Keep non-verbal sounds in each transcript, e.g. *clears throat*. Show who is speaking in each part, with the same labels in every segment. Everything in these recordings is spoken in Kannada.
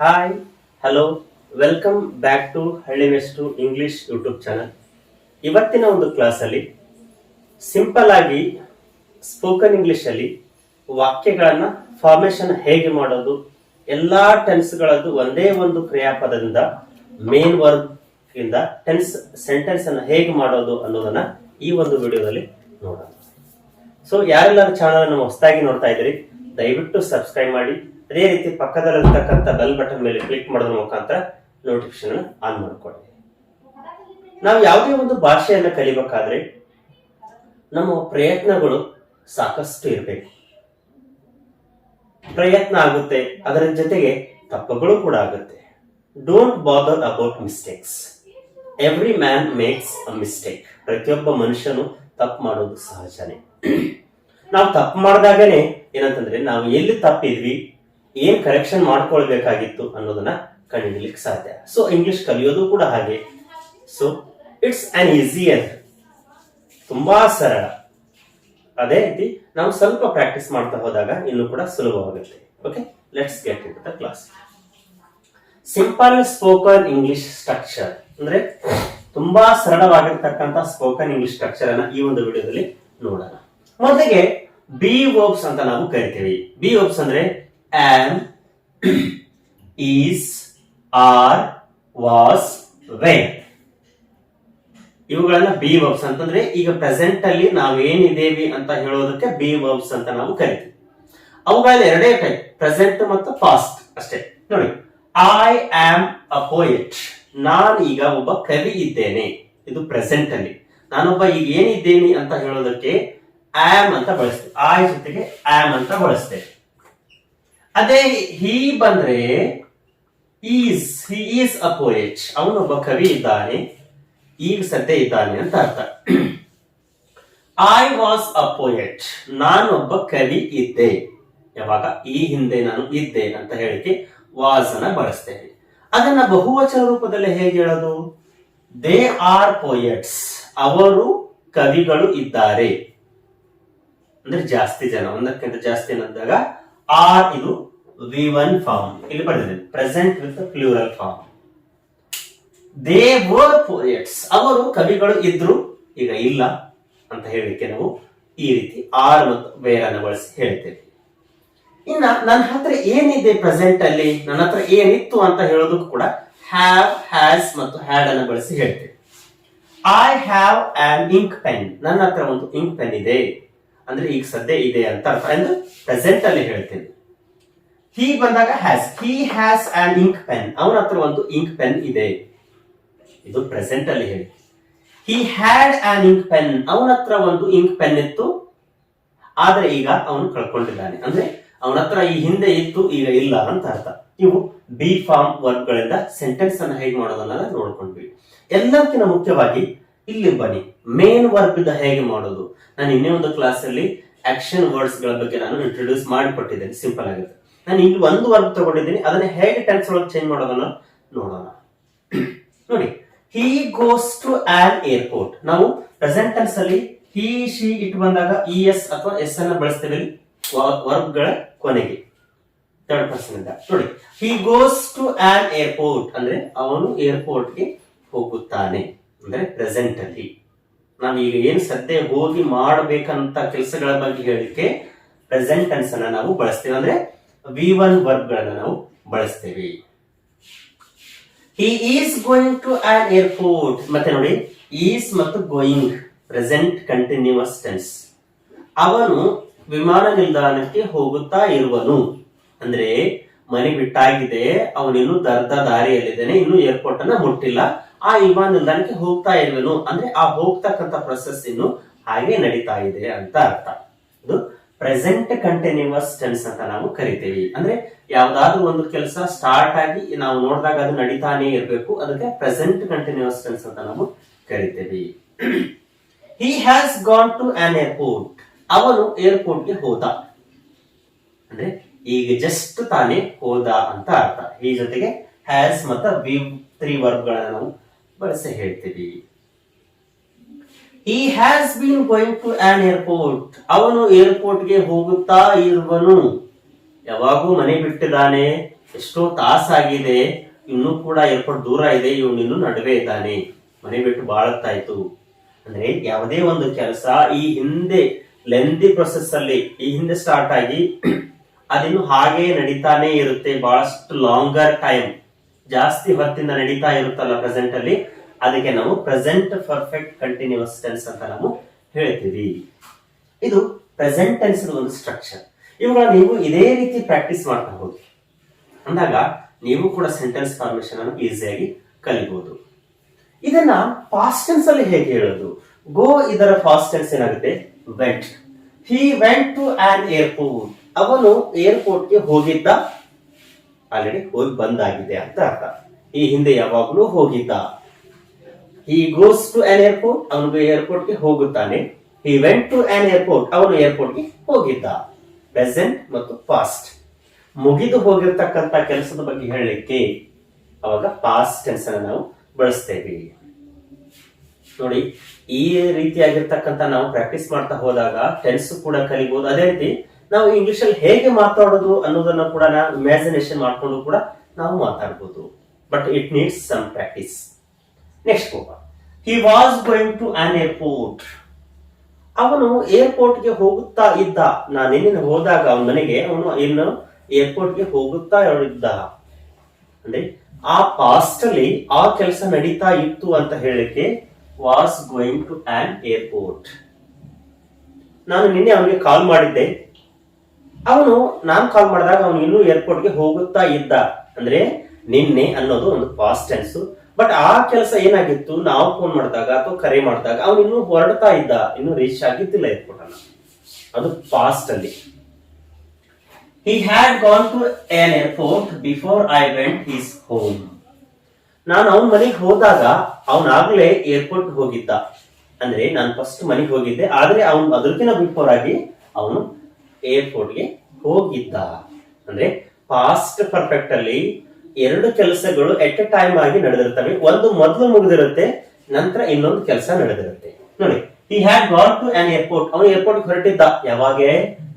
Speaker 1: Hi hello welcome back to ಹಳ್ಳಿ ಮೆಸ್ಟು ಇಂಗ್ಲಿಷ್ ಯೂಟ್ಯೂಬ್ ಚಾನಲ್ ಇವತ್ತಿನ ಒಂದು ಕ್ಲಾಸಲ್ಲಿ ಸಿಂಪಲ್ ಆಗಿ ಸ್ಪೋಕನ್ ಇಂಗ್ಲಿಷಲ್ಲಿ ವಾಕ್ಯಗಳನ್ನು ಫಾರ್ಮೇಶನ್ ಹೇಗೆ ಮಾಡೋದು, ಎಲ್ಲ ಟೆನ್ಸ್ಗಳದ್ದು ಒಂದೇ ಒಂದು ಕ್ರಿಯಾಪದದಿಂದ ಮೇನ್ ವರ್ಕ್ ಇಂದ ಟೆನ್ಸ್ ಸೆಂಟೆನ್ಸ್ ಅನ್ನು ಹೇಗೆ ಮಾಡೋದು ಅನ್ನೋದನ್ನ ಈ ಒಂದು ವಿಡಿಯೋದಲ್ಲಿ ನೋಡೋಣ. ಸೊ ಯಾರೆಲ್ಲರೂ ಚಾನಲ್ ಅನ್ನು ಹೊಸದಾಗಿ ನೋಡ್ತಾ ಇದ್ದೀರಿ ದಯವಿಟ್ಟು ಸಬ್ಸ್ಕ್ರೈಬ್ ಮಾಡಿ. ಅದೇ ರೀತಿ ಪಕ್ಕದಲ್ಲಿರ್ತಕ್ಕಂಥ ಬೆಲ್ ಬಟನ್ ಮೇಲೆ ಕ್ಲಿಕ್ ಮಾಡೋದ್ರ ಮುಖಾಂತರ ನೋಟಿಫಿಕೇಶನ್ ಆನ್ ಮಾಡಿಕೊಳ್ಳಿ. ನಾವು ಯಾವುದೇ ಒಂದು ಭಾಷೆಯನ್ನು ಕಲಿಬೇಕಾದ್ರೆ ನಮ್ಮ ಪ್ರಯತ್ನಗಳು ಸಾಕಷ್ಟು ಇರಬೇಕು. ಪ್ರಯತ್ನ ಆಗುತ್ತೆ, ಅದರ ಜೊತೆಗೆ ತಪ್ಪುಗಳು ಕೂಡ ಆಗುತ್ತೆ. Don't bother about mistakes every man makes a mistake ಪ್ರತಿಯೊಬ್ಬ ಮನುಷ್ಯನು ತಪ್ಪು ಮಾಡೋದು ಸಹಜನೇ. ನಾವು ತಪ್ಪು ಮಾಡಿದಾಗನೇ ಏನಂತಂದ್ರೆ ನಾವು ಎಲ್ಲಿ ತಪ್ಪಿದ್ವಿ, ಏನ್ ಕರೆಕ್ಷನ್ ಮಾಡ್ಕೊಳ್ಬೇಕಾಗಿತ್ತು ಅನ್ನೋದನ್ನ ಕಂಡುಹಿಡಲಿಕ್ಕೆ ಸಾಧ್ಯ. ಸೊ ಇಂಗ್ಲಿಷ್ ಕಲಿಯೋದು ಕೂಡ ಹಾಗೆ. ಸೊ ಇಟ್ಸ್ ಅನ್ ಈಸಿಯರ್ ತುಂಬಾ ಸರಳ. ಅದೇ ರೀತಿ ನಾವು ಸ್ವಲ್ಪ ಪ್ರಾಕ್ಟೀಸ್ ಮಾಡ್ತಾ ಹೋದಾಗ ಇನ್ನು ಕೂಡ ಸುಲಭವಾಗುತ್ತೆ. Okay let's get in the class simple spoken English structure ಅಂದ್ರೆ ತುಂಬಾ ಸರಳವಾಗಿರ್ತಕ್ಕಂಥ ಸ್ಪೋಕನ್ ಇಂಗ್ಲಿಷ್ ಸ್ಟ್ರಕ್ಚರ್ ಅನ್ನ ಈ ಒಂದು ವಿಡಿಯೋದಲ್ಲಿ ನೋಡೋಣ. ಮೊದಲಿಗೆ ಬಿ ವರ್ಬ್ಸ್ ಅಂತ ನಾವು ಕರಿತೀವಿ. ಬಿ ವರ್ಬ್ಸ್ ಅಂದ್ರೆ am is are was were ಇವುಗಳನ್ನ ಬಿ ವರ್ಬ್ಸ್ ಅಂತಂದ್ರೆ ಈಗ ಪ್ರೆಸೆಂಟ್ ಅಲ್ಲಿ ನಾವೇನಿದ್ದೇವಿ ಅಂತ ಹೇಳೋದಕ್ಕೆ ಬಿ ವರ್ಬ್ಸ್ ಅಂತ ನಾವು ಕರಿತೀವಿ. ಅವುಗಳಲ್ಲಿ ಎರಡೇ ಟೈಪ್ ಪ್ರೆಸೆಂಟ್ ಮತ್ತು ಪಾಸ್ಟ್ ಅಷ್ಟೇ. ನೋಡಿ ಐ ಆಮ್ ಅ ಪೋಯೆಟ್ ನಾನು ಈಗ ಒಬ್ಬ ಕವಿ ಇದ್ದೇನೆ. ಇದು ಪ್ರೆಸೆಂಟ್ ಅಲ್ಲಿ. ನಾನೊಬ್ಬ ಈಗ ಏನಿದ್ದೇನೆ ಅಂತ ಹೇಳೋದಕ್ಕೆ ಆಮ್ ಅಂತ ಬಳಸ್ತೇವೆ. ಐ ಜೊತೆಗೆ ಆಮ್ ಅಂತ ಬಳಸ್ತೇವೆ. ಅದೇ ಹೀ ಬಂದ್ರೆ is he is a poet ಅವನೊಬ್ಬ ಕವಿ ಇದ್ದಾನೆ, ಈಗ ಸದ್ಯ ಇದ್ದಾನೆ ಅಂತ ಅರ್ಥ. ಐ ವಾಸ್ ಅ ಪೋಯೆಟ್ ನಾನೊಬ್ಬ ಕವಿ ಇದ್ದೆ. ಯಾವಾಗ? ಈ ಹಿಂದೆ ನಾನು ಇದ್ದೆ ಅಂತ ಹೇಳಿಕೆ ವಾಸ್ ಅನ್ನ ಬಳಸ್ತೇನೆ. ಅದನ್ನ ಬಹುವಚನ ರೂಪದಲ್ಲಿ ಹೇಗೆ ಹೇಳೋದು? ದೇ ಆರ್ ಪೋಯೆಟ್ಸ್ ಅವರು ಕವಿಗಳು ಇದ್ದಾರೆ. ಅಂದ್ರೆ ಜಾಸ್ತಿ ಜನ, ಒಂದಕ್ಕಿಂತ ಜಾಸ್ತಿ ಅನ್ನೋದಾಗ ಆರ್ ಇದು ವಿ ಒನ್ ಫಾರ್ಮ್ ಇಲ್ಲಿ ಬರೆದಿದೆ present with plural form they were poets ಅವರು ಕವಿಗಳು ಇದ್ರು, ಈಗ ಇಲ್ಲ ಅಂತ ಹೇಳಲಿಕ್ಕೆ ನಾವು ಈ ರೀತಿ ಆರ್ ಮತ್ತು ವೇರ್ ಅನ್ನು ಬಳಸಿ ಹೇಳ್ತೇವೆ. ಇನ್ನ ನನ್ನ ಹತ್ರ ಏನಿದೆ ಪ್ರೆಸೆಂಟ್ ಅಲ್ಲಿ? ನನ್ನ ಹತ್ರ ಏನಿತ್ತು ಅಂತ ಹೇಳೋದಕ್ಕೂ ಕೂಡ ಹ್ಯಾವ್ ಹ್ಯಾಸ್ ಮತ್ತು ಹ್ಯಾಡ್ ಅನ್ನು ಬಳಸಿ ಹೇಳ್ತೇವೆ. I have an ink pen ನನ್ನ ಹತ್ರ ಒಂದು ಇಂಕ್ ಪೆನ್ ಇದೆ. ಅಂದ್ರೆ ಈಗ ಸದ್ಯ ಇದೆ ಅಂತ ಅರ್ಥ. ಎಂದು ಪ್ರೆಸೆಂಟ್ ಅಲ್ಲಿ ಹೇಳ್ತೇನೆ. ಹೀ ಬಂದಾಗ has he has an ink pen ಅವನ ಹತ್ರ ಒಂದು ಇಂಕ್ ಪೆನ್ ಇದೆ. ಇದು ಪ್ರೆಸೆಂಟ್ ಅಲ್ಲಿ ಹೇಳಿ. He had an ink pen ಅವನ ಹತ್ರ ಒಂದು ಇಂಕ್ ಪೆನ್ ಇತ್ತು. ಆದ್ರೆ ಈಗ ಅವನು ಕಳ್ಕೊಂಡಿದ್ದಾನೆ. ಅಂದ್ರೆ ಅವನ ಹತ್ರ ಈ ಹಿಂದೆ ಇತ್ತು, ಈಗ ಇಲ್ಲ ಅಂತ ಅರ್ಥ. ಇವು ಬಿ ಫಾರ್ಮ್ ವರ್ಕ್ ಗಳಿಂದ ಸೆಂಟೆನ್ಸ್ ಅನ್ನು ಹೇಗೆ ಮಾಡೋದನ್ನ ನೋಡ್ಕೊಂಡ್ವಿ. ಎಲ್ಲಕ್ಕಿಂತ ಮುಖ್ಯವಾಗಿ ಇಲ್ಲಿ ಬನ್ನಿ. ಮೇನ್ ವರ್ಕ್ ಹೇಗೆ ಮಾಡೋದು? ನಾನು ಇನ್ನೇ ಒಂದು ಕ್ಲಾಸ್ ಅಲ್ಲಿ ಆಕ್ಷನ್ ವರ್ಡ್ಸ್ಗಳ ಬಗ್ಗೆ ನಾನು ಇಂಟ್ರೊಡ್ಯೂಸ್ ಮಾಡಿಕೊಟ್ಟಿದ್ದೇನೆ. ಸಿಂಪಲ್ ಆಗಿದೆ ನಾನು ಇಲ್ಲಿ ಒಂದು ವರ್ಕ್ ತಗೊಂಡಿದ್ದೀನಿ. ಅದನ್ನ ಹೇಗೆ ಟೆನ್ಸ್ ಒಳಗೆ ಚೇಂಜ್ ಮಾಡೋದನ್ನ ನೋಡೋಣ. *clears throat* ನೋಡಿ. He goes to an airport ನಾವು ಪ್ರೆಸೆಂಟ್ ಟೆನ್ಸ್ ಅಲ್ಲಿ ಹಿ ಶಿ ಇಟ್ ಬಂದಾಗ ಇ ಎಸ್ ಅಥವಾ ಎಸ್ ಅನ್ನ ಬಳಸ್ತೇವೆ ವರ್ಕ್ಗಳ ಕೊನೆಗೆ. ಥರ್ಡ್ ಪರ್ಸನ್ ಇಂದ. ನೋಡಿ. He goes to an airport ಅಂದ್ರೆ ಅವನು ಏರ್ಪೋರ್ಟ್ಗೆ ಹೋಗುತ್ತಾನೆ. ಅಂದ್ರೆ ಪ್ರೆಸೆಂಟ್ ಅಲ್ಲಿ. ನಾವು ಈಗ ಏನ್ ಸದ್ಯ ಹೋಗಿ ಮಾಡಬೇಕಂತ ಕೆಲಸಗಳ ಬಗ್ಗೆ ಹೇಳಿಕೆ ಪ್ರೆಸೆಂಟ್ ಅನ್ನ ನಾವು ಬಳಸ್ತೇವೆ. ಅಂದ್ರೆ ವಿ ಒನ್ ವರ್ಬ್ ಗಳನ್ನ ನಾವು ಬಳಸ್ತೇವೆ. He is going to an airport ಮತ್ತೆ ನೋಡಿ ಈಸ್ ಮತ್ತು ಗೋಯಿಂಗ್ ಪ್ರೆಸೆಂಟ್ ಕಂಟಿನ್ಯೂಸ್ ಟೆನ್ಸ್ ಅವನು ವಿಮಾನ ನಿಲ್ದಾಣಕ್ಕೆ ಹೋಗುತ್ತಾ ಇರುವನು. ಅಂದ್ರೆ ಮನೆ ಬಿಟ್ಟಾಗಿದೆ ಅವನಿನ್ನು ದರ್ದ ದಾರಿಯಲ್ಲಿದ್ದಾನೆ, ಇನ್ನು ಏರ್ಪೋರ್ಟ್ ಅನ್ನ ಮುಟ್ಟಿಲ್ಲ. ಆ ವಿಮಾನ ನಿಲ್ದಾಣಕ್ಕೆ ಹೋಗ್ತಾ ಇರುವೆನು ಅಂದ್ರೆ ಆ ಹೋಗ್ತಕ್ಕಂಥ ಪ್ರೊಸೆಸ್ ಇನ್ನು ಹಾಗೆ ನಡೀತಾ ಇದೆ ಅಂತ ಅರ್ಥ. ಇದು ಪ್ರೆಸೆಂಟ್ ಕಂಟಿನ್ಯೂಸ್ ಟೆನ್ಸ್ ಅಂತ ನಾವು ಕರಿತೀವಿ. ಅಂದ್ರೆ ಯಾವ್ದಾದ್ರು ಒಂದು ಕೆಲಸ ಸ್ಟಾರ್ಟ್ ಆಗಿ ನಾವು ನೋಡಿದಾಗ ಅದು ನಡೀತಾನೆ ಇರಬೇಕು. ಅದಕ್ಕೆ ಪ್ರೆಸೆಂಟ್ ಕಂಟಿನ್ಯೂಸ್ ಟೆನ್ಸ್ ಅಂತ ನಾವು ಕರಿತೀವಿ. He has gone to an airport ಅವನು ಏರ್ಪೋರ್ಟ್ಗೆ ಹೋದ. ಅಂದ್ರೆ ಈಗ ಜಸ್ಟ್ ತಾನೇ ಹೋದ ಅಂತ ಅರ್ಥ. ಈ ಜೊತೆಗೆ ಹ್ಯಾಸ್ ಮತ್ತೆ ವಿ ತ್ರೀ ವರ್ಬ್ ಗಳನ್ನ ನಾವು ಬಳಸಿ ಹೇಳ್ತೀವಿ. He has been going to an airport ಅವನು ಏರ್ಪೋರ್ಟ್ಗೆ ಹೋಗುತ್ತಾ ಇರುವನು. ಯಾವಾಗೂ ಮನೆ ಬಿಟ್ಟಿದ್ದಾನೆ. ಎಷ್ಟೋ ತಾಸಾಗಿದೆ. ಇನ್ನೂ ಕೂಡ ಏರ್ಪೋರ್ಟ್ ದೂರ ಇದೆ. ಇವನು ಇನ್ನು ನಡುವೆ ಇದ್ದಾನೆ. ಮನೆ ಬಿಟ್ಟು ಬಾಳತ್ತಾಯ್ತು. ಅಂದ್ರೆ ಯಾವುದೇ ಒಂದು ಕೆಲಸ ಈ ಹಿಂದೆ ಲೆಂದಿ ಪ್ರೊಸೆಸ್ ಅಲ್ಲಿ, ಈ ಹಿಂದೆ ಸ್ಟಾರ್ಟ್ ಆಗಿ, ಅದಿನ್ನು ಹಾಗೆ ನಡೀತಾನೆ ಇರುತ್ತೆ. ಬಹಳಷ್ಟು ಲಾಂಗರ್ ಟೈಮ್ ಜಾಸ್ತಿ ಹೊತ್ತಿಂದ ನಡೀತಾ ಇರುತ್ತಲ್ಲ ಪ್ರೆಸೆಂಟ್ ಅಲ್ಲಿ, ಅದಕ್ಕೆ ನಾವು ಪ್ರೆಸೆಂಟ್ ಪರ್ಫೆಕ್ಟ್ ಕಂಟಿನ್ಯೂಸ್ ಟೆನ್ಸ್ ಅಂತ ನಾವು ಹೇಳ್ತೀವಿ. ಇದು ಪ್ರೆಸೆಂಟ್ ಟೆನ್ಸ್ ಒಂದು ಸ್ಟ್ರಕ್ಚರ್ ಇವುಗಳ ನೀವು ಇದೇ ರೀತಿ ಪ್ರಾಕ್ಟೀಸ್ ಮಾಡ್ತಾ ಹೋಗಿ. ಅಂದಾಗ ನೀವು ಕೂಡ ಸೆಂಟೆನ್ಸ್ ಫಾರ್ಮೇಶನ್ ಅನ್ನು ಈಸಿಯಾಗಿ ಕಲಿಬಹುದು ಇದನ್ನ ಫಾಸ್ಟ್ ಟೆನ್ಸ್ ಅಲ್ಲಿ ಹೇಗೆ ಹೇಳೋದು? ಗೋ ಇದರ ಫಾಸ್ಟ್ ಟೆನ್ಸ್ ಏನಾಗುತ್ತೆ? Went he went to an airport ಅವನು ಏರ್ಪೋರ್ಟ್ಗೆ ಹೋಗಿದ್ದ ಆಲ್ರೆಡಿ ಹೋಗಿ ಬಂದಾಗಿದೆ ಅಂತ ಅರ್ಥ. ಈ ಹಿಂದೆ ಯಾವಾಗಲೂ ಹೋಗಿದ್ದ. ಈ ಗೋಸ್ ಟು ಆನ್ ಏರ್ಪೋರ್ಟ್ ಅವನು ಏರ್ಪೋರ್ಟ್ಗೆ ಹೋಗುತ್ತಾನೆ. He went to an airport ಅವನು ಏರ್ಪೋರ್ಟ್ಗೆ ಹೋಗಿದ್ದ. ಪ್ರೆಸೆಂಟ್ ಮತ್ತು ಪಾಸ್ಟ್ ಮುಗಿದು ಹೋಗಿರ್ತಕ್ಕಂಥ ಕೆಲಸದ ಬಗ್ಗೆ ಹೇಳಲಿಕ್ಕೆ ಅವಾಗ ಪಾಸ್ಟ್ ಟೆನ್ಸ್ ಅನ್ನು ನಾವು ಬಳಸ್ತೇವೆ. ನೋಡಿ, ಈ ರೀತಿಯಾಗಿರ್ತಕ್ಕಂಥ ನಾವು ಪ್ರಾಕ್ಟೀಸ್ ಮಾಡ್ತಾ ಹೋದಾಗ ಟೆನ್ಸ್ ಕೂಡ ಕಲಿಬಹುದು ಅದೇ ರೀತಿ ನಾವು ಇಂಗ್ಲಿಷ್ ಅಲ್ಲಿ ಹೇಗೆ ಮಾತಾಡೋದು ಅನ್ನೋದನ್ನ ಕೂಡ ನಾವು ಇಮ್ಯಾಜಿನೇಷನ್ ಮಾಡ್ಕೊಂಡು ಕೂಡ ನಾವು ಮಾತಾಡ್ಬೋದು. But it needs some practice next ಹೋಗ he was going to an airport ಅವನು ಏರ್ಪೋರ್ಟ್ಗೆ ಹೋಗುತ್ತಾ ಇದ್ದ. ನಾನು ನಿನ್ನೆ ಹೋದಾಗ ಅವನ ಮನೆಗೆ ಅವನು ಇನ್ನು ಏರ್ಪೋರ್ಟ್ಗೆ ಹೋಗುತ್ತಾ ಇದ್ದ. ಅಂದ್ರೆ ಆ ಪಾಸ್ಟ್ ಅಲ್ಲಿ ಆ ಕೆಲಸ ನಡೀತಾ ಇತ್ತು ಅಂತ ಹೇಳಲಿಕ್ಕೆ was going to an airport ನಾನು ನಿನ್ನೆ ಅವನಿಗೆ ಕಾಲ್ ಮಾಡಿದ್ದೆ. ಅವನು ನಾನು ಕಾಲ್ ಮಾಡಿದಾಗ ಅವನು ಇನ್ನೂ ಏರ್ಪೋರ್ಟ್ಗೆ ಹೋಗುತ್ತಾ ಇದ್ದ. ಅಂದ್ರೆ ನಿನ್ನೆ ಅನ್ನೋದು ಒಂದು ಪಾಸ್ಟ್ ಟೆನ್ಸ್ ಬಟ್ ಆ ಕೆಲಸ ಏನಾಗಿತ್ತು? ನಾವು ಫೋನ್ ಮಾಡಿದಾಗ ಅಥವಾ ಕರೆ ಮಾಡಿದಾಗ ಅವನು ಇನ್ನೂ ಹೊರಡ್ತಾ ಇದ್ದ. ಇನ್ನು ರೀಚ್ ಆಗಿದ್ದಿಲ್ಲ ಏರ್ಪೋರ್ಟ್ ಅನ್ನ. ಅದು ಪಾಸ್ಟ್ ಅಲ್ಲಿ. He had gone to an airport before I went his home ನಾನು ಅವನ ಮನೆಗೆ ಹೋದಾಗ ಅವನಾಗ್ಲೇ ಏರ್ಪೋರ್ಟ್ ಹೋಗಿದ್ದ. ಅಂದ್ರೆ ನಾನು ಫಸ್ಟ್ ಮನೆಗೆ ಹೋಗಿದ್ದೆ. ಆದ್ರೆ ಅವನು ಅದಕ್ಕಿಂತ ಬಿಫೋರ್ ಆಗಿ ಅವನು ಏರ್ಪೋರ್ಟ್ಗೆ ಹೋಗಿದ್ದ. ಅಂದ್ರೆ ಪಾಸ್ಟ್ ಪರ್ಫೆಕ್ಟ್ ಅಲ್ಲಿ ಎರಡು ಕೆಲಸಗಳು ಎಟ್ ಎ ಟೈಮ್ ಆಗಿ ನಡೆದಿರ್ತವೆ ಒಂದು ಮೊದಲು ಮುಗಿದಿರುತ್ತೆ, ನಂತರ ಇನ್ನೊಂದು ಕೆಲಸ ನಡೆದಿರುತ್ತೆ. ನೋಡಿ he had got to an airport ಅವನು ಏರ್ಪೋರ್ಟ್ ಹೊರಟಿದ್ದ. ಯಾವಾಗೆ?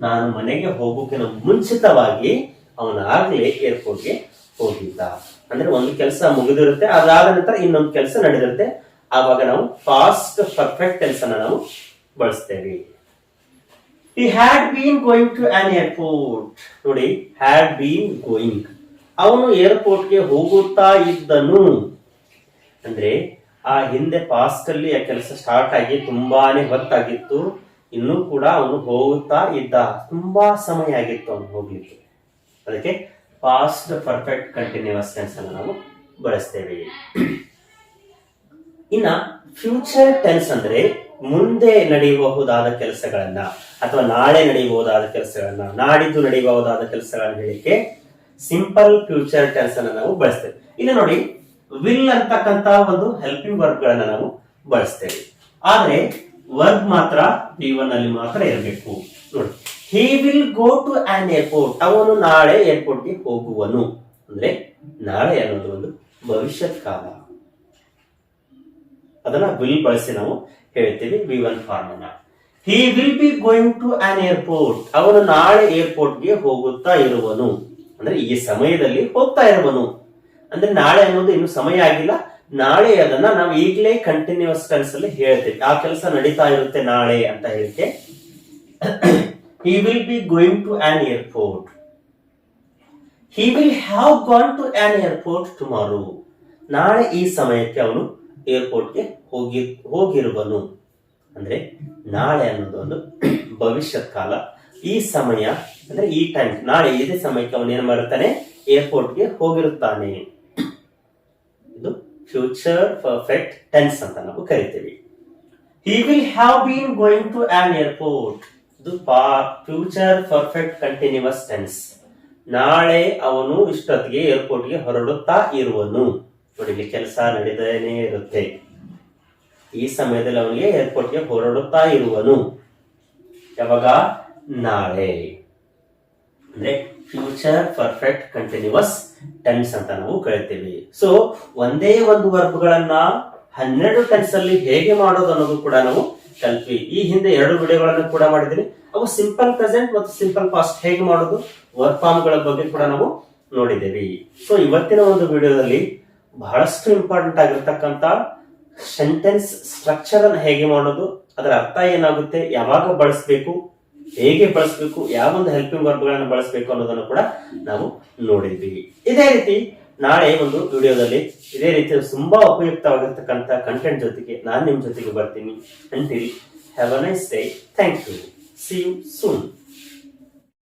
Speaker 1: ನಾನು ಮನೆಗೆ ಹೋಗೋಕಿನ ಮುಂಚಿತವಾಗಿ ಅವನಾಗ್ಲೇ ಏರ್ಪೋರ್ಟ್ಗೆ ಹೋಗಿದ್ದ. ಅಂದ್ರೆ ಒಂದು ಕೆಲಸ ಮುಗಿದಿರುತ್ತೆ, ಅದಾದ ನಂತರ ಇನ್ನೊಂದು ಕೆಲಸ ನಡೆದಿರುತ್ತೆ. ಆವಾಗ ನಾವು ಪಾಸ್ಟ್ ಪರ್ಫೆಕ್ಟ್ ಅನ್ನ ನಾವು ಬಳಸ್ತೇವೆ. He had been going to an airport. ನೋಡಿ ಹ್ಯಾಡ್ ಬೀನ್ ಗೋಯಿಂಗ್ ಅವನು ಏರ್ಪೋರ್ಟ್ಗೆ ಹೋಗುತ್ತಾ ಇದ್ದನು. ಅಂದ್ರೆ, ಆ ಹಿಂದೆ ಪಾಸ್ಟ್ ಅಲ್ಲಿ ಆ ಕೆಲಸ ಸ್ಟಾರ್ಟ್ ಆಗಿ ತುಂಬಾನೇ ಹೊತ್ತಾಗಿತ್ತು. ಇನ್ನೂ ಕೂಡ ಅವನು ಹೋಗುತ್ತಾ ಇದ್ದ. ತುಂಬಾ ಸಮಯ ಆಗಿತ್ತು ಅವನು ಹೋಗ್ಲಿಕ್ಕೆ. ಅದಕ್ಕೆ ಪಾಸ್ಟ್ ಪರ್ಫೆಕ್ಟ್ ಕಂಟಿನ್ಯೂಸ್ ಟೆನ್ಸ್ ಅನ್ನು ನಾವು ಬಳಸ್ತೇವೆ. ಇನ್ನ ಫ್ಯೂಚರ್ ಟೆನ್ಸ್ ಅಂದ್ರೆ ಮುಂದೆ ನಡೆಯಬಹುದಾದ ಕೆಲಸಗಳನ್ನ. ಅಥವಾ ನಾಳೆ ನಡೆಯಬಹುದಾದ ಕೆಲಸಗಳನ್ನ, ನಾಡಿದ್ದು ನಡೆಯಬಹುದಾದ ಕೆಲಸಗಳನ್ನ ಹೇಳಿಕೆ ಸಿಂಪಲ್ ಫ್ಯೂಚರ್ ಟೆನ್ಸ್ ಅನ್ನ ನಾವು ಬಳಸ್ತೇವೆ. ಇಲ್ಲಿ ನೋಡಿ ವಿಲ್ ಅಂತಕ್ಕಂತ ಒಂದು ಹೆಲ್ಪಿಂಗ್ ವರ್ಬ್ ಗಳನ್ನ ನಾವು ಬಳಸ್ತೇವೆ. ಆದ್ರೆ ವರ್ಬ್ ಮಾತ್ರ ಬಿ ಒನ್ ಅಲ್ಲಿ ಮಾತ್ರ ಇರಬೇಕು. ನೋಡಿ he will go to an airport ಅವನು ನಾಳೆ ಏರ್ಪೋರ್ಟ್ಗೆ ಹೋಗುವನು. ಅಂದ್ರೆ, ನಾಳೆ ಅನ್ನೋದು ಒಂದು ಭವಿಷ್ಯತ್ ಕಾಲ. ಅದನ್ನ ವಿಲ್ ಬಳಸಿ ನಾವು ಹೇಳ್ತೀವಿ ವಿ ಒನ್ ಫಾರ್ಮ್ ಅನ್ನ he will be going to an airport ಅವನು ನಾಳೆ ಏರ್ಪೋರ್ಟ್ಗೆ ಹೋಗುತ್ತಾ ಇರುವನು. ಅಂದ್ರೆ ಈ ಸಮಯದಲ್ಲಿ ಹೋಗ್ತಾ ಇರುವನು. ಅಂದ್ರೆ ನಾಳೆ ಅನ್ನೋದು ಇನ್ನು ಸಮಯ ಆಗಿಲ್ಲ. ನಾಳೆ ಅದನ್ನ ನಾವು ಈಗಲೇ ಕಂಟಿನ್ಯೂಸ್ ಟೆನ್ಸ್ ಅಲ್ಲಿ ಹೇಳ್ತೇವೆ. ಆ ಕೆಲಸ ನಡೀತಾ ಇರುತ್ತೆ ನಾಳೆ ಅಂತ ಹೇಳಿಕೆ he will be going to an airport he will have gone to an airport tomorrow ನಾಳೆ ಈ ಸಮಯಕ್ಕೆ ಅವನು ಏರ್ಪೋರ್ಟ್ಗೆ ಹೋಗಿ, ಹೋಗಿರುವನು. ಅಂದ್ರೆ ನಾಳೆ ಅನ್ನೋದು ಒಂದು ಭವಿಷ್ಯತ್ ಕಾಲ. ಈ ಸಮಯ ಅಂದ್ರೆ ಈ ಟೈಮ್ ನಾಳೆ ಇದೇ ಸಮಯಕ್ಕೆ ಅವನು ಏನು ಮಾಡುತ್ತಾನೆ? ಏರ್ಪೋರ್ಟ್ಗೆ ಹೋಗಿರುತ್ತಾನೆ. ಇದು ಫ್ಯೂಚರ್ ಪರ್ಫೆಕ್ಟ್ ಟೆನ್ಸ್ ಅಂತ ನಾವು ಕರಿತೀವಿ. He will have been going to an airport ಇದು ಫ್ಯೂಚರ್ ಪರ್ಫೆಕ್ಟ್ ಕಂಟಿನ್ಯೂಸ್ ಟೆನ್ಸ್ ನಾಳೆ ಅವನು ಇಷ್ಟೊತ್ತಿಗೆ ಏರ್ಪೋರ್ಟ್ಗೆ ಹೊರಡುತ್ತಾ ಇರುವನು. ನೋಡಿ ಕೆಲಸ ನಡೆದೇನೆ ಇರುತ್ತೆ. ಈ ಸಮಯದಲ್ಲಿ ಅವನಿಗೆ ಏರ್ಪೋರ್ಟ್ಗೆ ಹೊರಡುತ್ತಾ ಇರುವನು. ಯಾವಾಗ? ನಾಳೆ. ಅಂದ್ರೆ ಫ್ಯೂಚರ್ ಪರ್ಫೆಕ್ಟ್ ಕಂಟಿನ್ಯೂಸ್ ಟೆನ್ಸ್ ಅಂತ ನಾವು ಕರಿತೀವಿ. ಸೊ ಒಂದೇ ಒಂದು ವರ್ಬ್ಗಳನ್ನ ಹನ್ನೆರಡು ಟೆನ್ಸ್ ಅಲ್ಲಿ ಹೇಗೆ ಮಾಡೋದು ಅನ್ನೋದು ಕೂಡ ನಾವು ಕಲ್ತ್ವಿ. ಈ ಹಿಂದೆ ಎರಡು ವಿಡಿಯೋಗಳನ್ನು ಕೂಡ ಮಾಡಿದ್ದೀನಿ. ಅವು ಸಿಂಪಲ್ ಪ್ರೆಸೆಂಟ್ ಮತ್ತು ಸಿಂಪಲ್ ಪಾಸ್ಟ್ ಹೇಗೆ ಮಾಡೋದು? ವರ್ಕ್ ಫಾರ್ಮ್ಗಳ ಬಗ್ಗೆ ಕೂಡ ನಾವು ನೋಡಿದ್ದೇವೆ. ಸೊ ಇವತ್ತಿನ ಒಂದು ವಿಡಿಯೋದಲ್ಲಿ ಬಹಳಷ್ಟು ಇಂಪಾರ್ಟೆಂಟ್ ಆಗಿರ್ತಕ್ಕಂಥ ಸೆಂಟೆನ್ಸ್ ಸ್ಟ್ರಕ್ಚರ್ ಅನ್ನು ಹೇಗೆ ಮಾಡೋದು, ಅದರ ಅರ್ಥ ಏನಾಗುತ್ತೆ, ಯಾವಾಗ ಬಳಸಬೇಕು, ಹೇಗೆ ಬಳಸಬೇಕು, ಯಾವ ಒಂದು ಹೆಲ್ಪಿಂಗ್ ವರ್ಬ್ಗಳನ್ನು ಬಳಸಬೇಕು ಅನ್ನೋದನ್ನು ಕೂಡ ನಾವು ನೋಡಿದ್ವಿ. ಇದೇ ರೀತಿ ನಾಳೆ ಒಂದು ವಿಡಿಯೋದಲ್ಲಿ ಇದೇ ರೀತಿ ತುಂಬಾ ಉಪಯುಕ್ತವಾಗಿರ್ತಕ್ಕಂಥ ಕಂಟೆಂಟ್ ಜೊತೆಗೆ ನಾನು ನಿಮ್ಮ ಜೊತೆಗೆ ಬರ್ತೀನಿ. ಅಂತೀರಿ. Have a nice day thank you see you soon